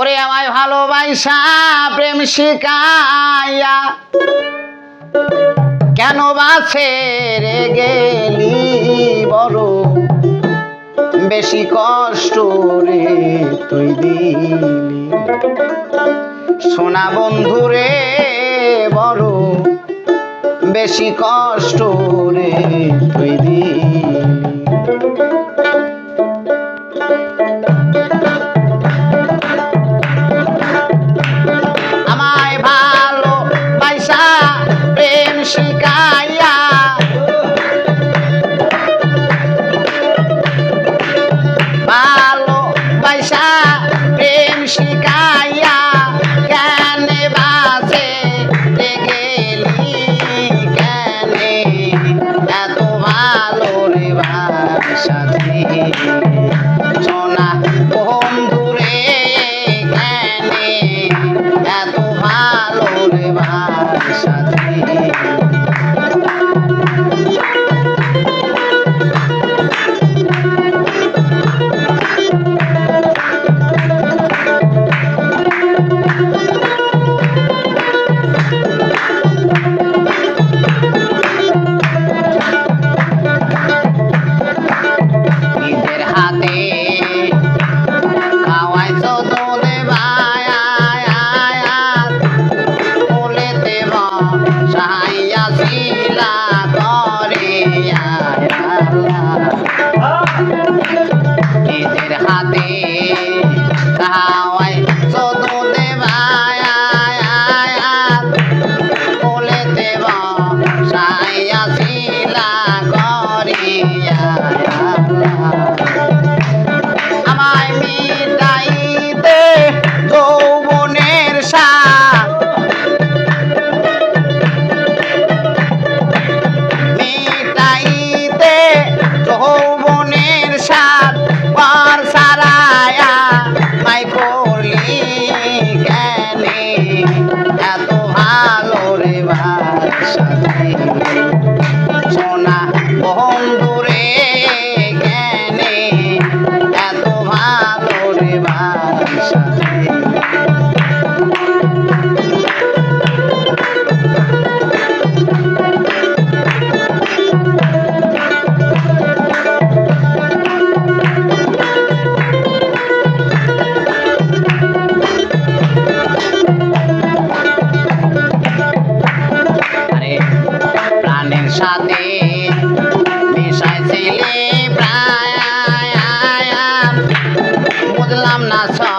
ওরে আমায় ভালোবাসা, প্রেম শিকাইয়া কেন বাছে রে গেলি বড়? বেশি কষ্ট রে তুই দিলি। সোনা বন্ধু রে বড়, বেশি কষ্ট রে তুই দিলি। নাচা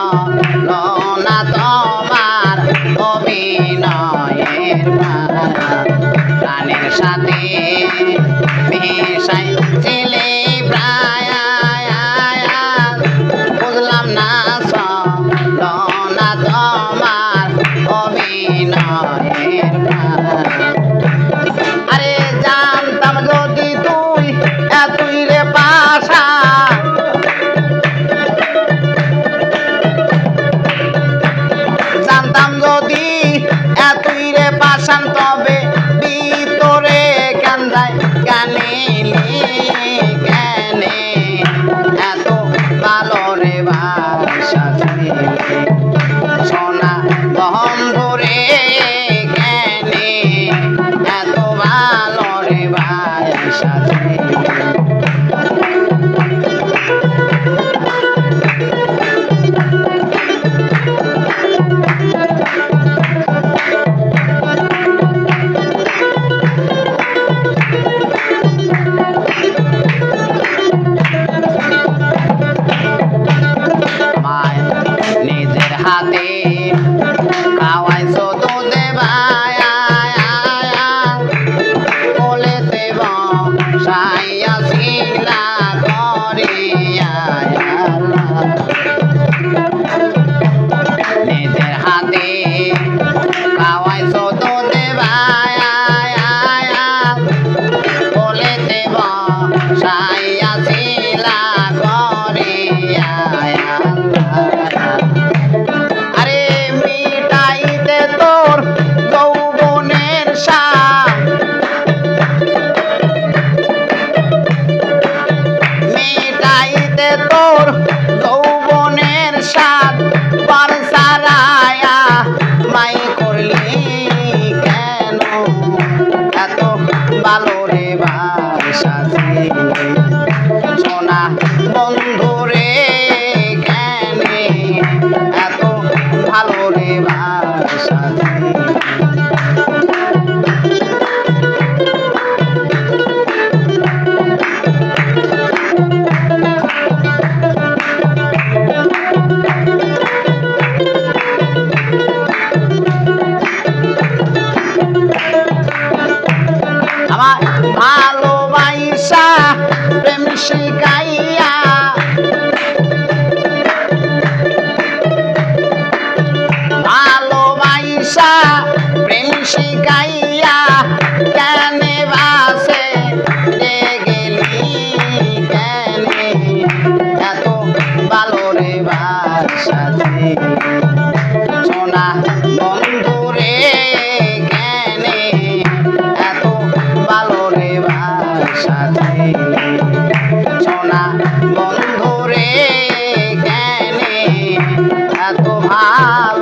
সোনা বহম সোনা শিখাইয়া কেনে গেলি, কেনে? এত ভালো রে বাসাতে সোনা বন্ধু রে, কেনে? এত ভালো রে বাসাতে সোনা বন্ধু রে, কেনে? এত ভালো